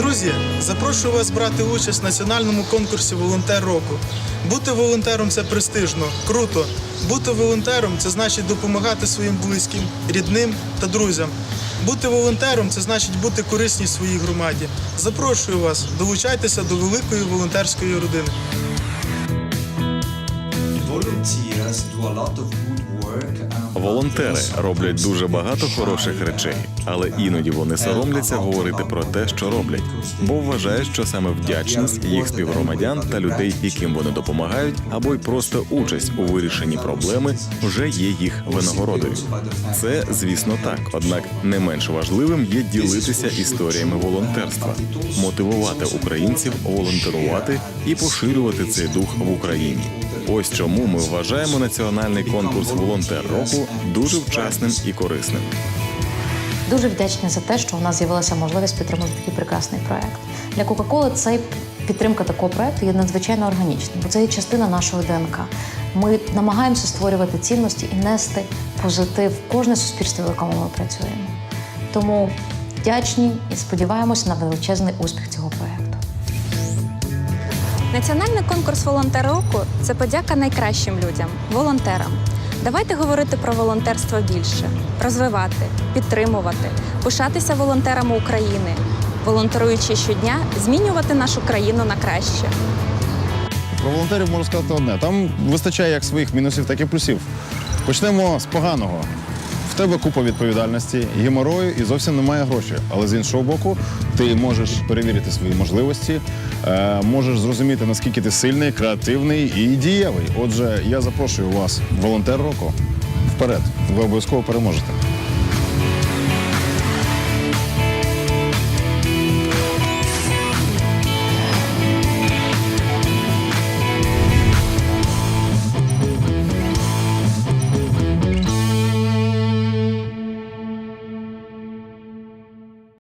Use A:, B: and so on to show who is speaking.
A: Друзі, запрошую вас брати участь в національному конкурсі Волонтер року. Бути волонтером це престижно, круто. Бути волонтером це значить допомагати своїм близьким, рідним та друзям. Бути волонтером це значить бути корисні своїй громаді. Запрошую вас, долучайтеся до великої волонтерської родини.
B: Волонтери роблять дуже багато хороших речей, але іноді вони соромляться говорити про те, що роблять, бо вважають, що саме вдячність їх співгромадян та людей, яким вони допомагають, або й просто участь у вирішенні проблеми вже є їх винагородою. Це, звісно, так. Однак не менш важливим є ділитися історіями волонтерства, мотивувати українців волонтерувати і поширювати цей дух в Україні. Ось чому ми вважаємо національний конкурс волонтер року дуже вчасним і корисним.
C: Дуже вдячні за те, що у нас з'явилася можливість підтримати такий прекрасний проект. Для Кока-Коли цей підтримка такого проекту є надзвичайно органічним, бо це є частина нашого ДНК. Ми намагаємося створювати цінності і нести позитив в кожне суспільство, в якому ми працюємо. Тому вдячні і сподіваємося на величезний успіх цього проекту.
D: Національний конкурс волонтер року це подяка найкращим людям, волонтерам. Давайте говорити про волонтерство більше, розвивати, підтримувати, пишатися волонтерами України, волонтеруючи щодня, змінювати нашу країну на краще.
E: Про волонтерів можу сказати одне. Там вистачає як своїх мінусів, так і плюсів. Почнемо з поганого. Тебе купа відповідальності, геморою і зовсім немає грошей. Але з іншого боку, ти можеш перевірити свої можливості, е, можеш зрозуміти, наскільки ти сильний, креативний і дієвий. Отже, я запрошую вас, волонтер року, вперед. Ви обов'язково переможете.